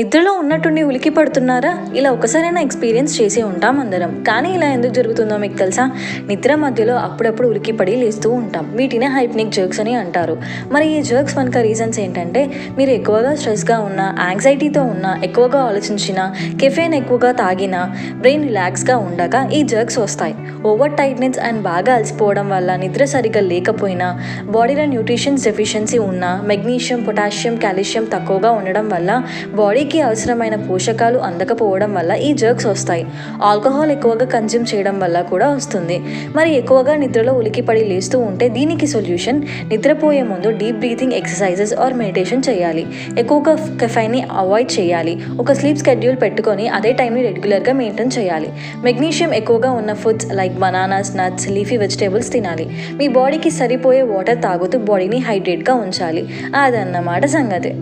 నిద్రలో ఉన్నట్టుండి ఉలికి పడుతున్నారా? ఇలా ఒకసారైనా ఎక్స్పీరియన్స్ చేసే ఉంటాం అందరం. కానీ ఇలా ఎందుకు జరుగుతుందో మీకు తెలుసా? నిద్ర మధ్యలో అప్పుడప్పుడు ఉలికిపడి లేస్తూ ఉంటాం. వీటినే హైప్నిక్ జర్క్స్ అని అంటారు. మరి ఈ జర్క్స్ వెనక రీజన్స్ ఏంటంటే మీరు ఎక్కువగా స్ట్రెస్గా ఉన్నా యాంగ్జైటీతో ఉన్నా ఎక్కువగా ఆలోచించినా కెఫెన్ ఎక్కువగా తాగినా బ్రెయిన్ రిలాక్స్గా ఉండక ఈ జర్క్స్ వస్తాయి. ఓవర్ టైట్నెస్ అండ్ బాగా అలసిపోవడం వల్ల నిద్ర సరిగ్గా లేకపోయినా బాడీలో న్యూట్రిషన్స్ డెఫిషియన్సీ ఉన్నా మెగ్నీషియం పొటాషియం కాల్షియం తక్కువగా ఉండడం వల్ల బాడీ బాడీకి అవసరమైన పోషకాలు అందకపోవడం వల్ల ఈ జర్క్స్ వస్తాయి. ఆల్కహాల్ ఎక్కువగా కన్జ్యూమ్ చేయడం వల్ల కూడా వస్తుంది. మరి ఎక్కువగా నిద్రలో ఉలికిపడి లేస్తూ ఉంటే దీనికి సొల్యూషన్? నిద్రపోయే ముందు deep breathing exercises or meditation చేయాలి. ఎక్కువగా కెఫైన్ని అవాయిడ్ చేయాలి. ఒక స్లీప్ స్కెడ్యూల్ పెట్టుకొని అదే టైంని రెగ్యులర్గా మెయింటైన్ చేయాలి. మెగ్నీషియం ఎక్కువగా ఉన్న foods like bananas nuts leafy vegetables తినాలి. మీ బాడీకి సరిపోయే వాటర్ తాగుతూ బాడీని హైడ్రేట్గా ఉంచాలి. అదన్నమాట సంగతి.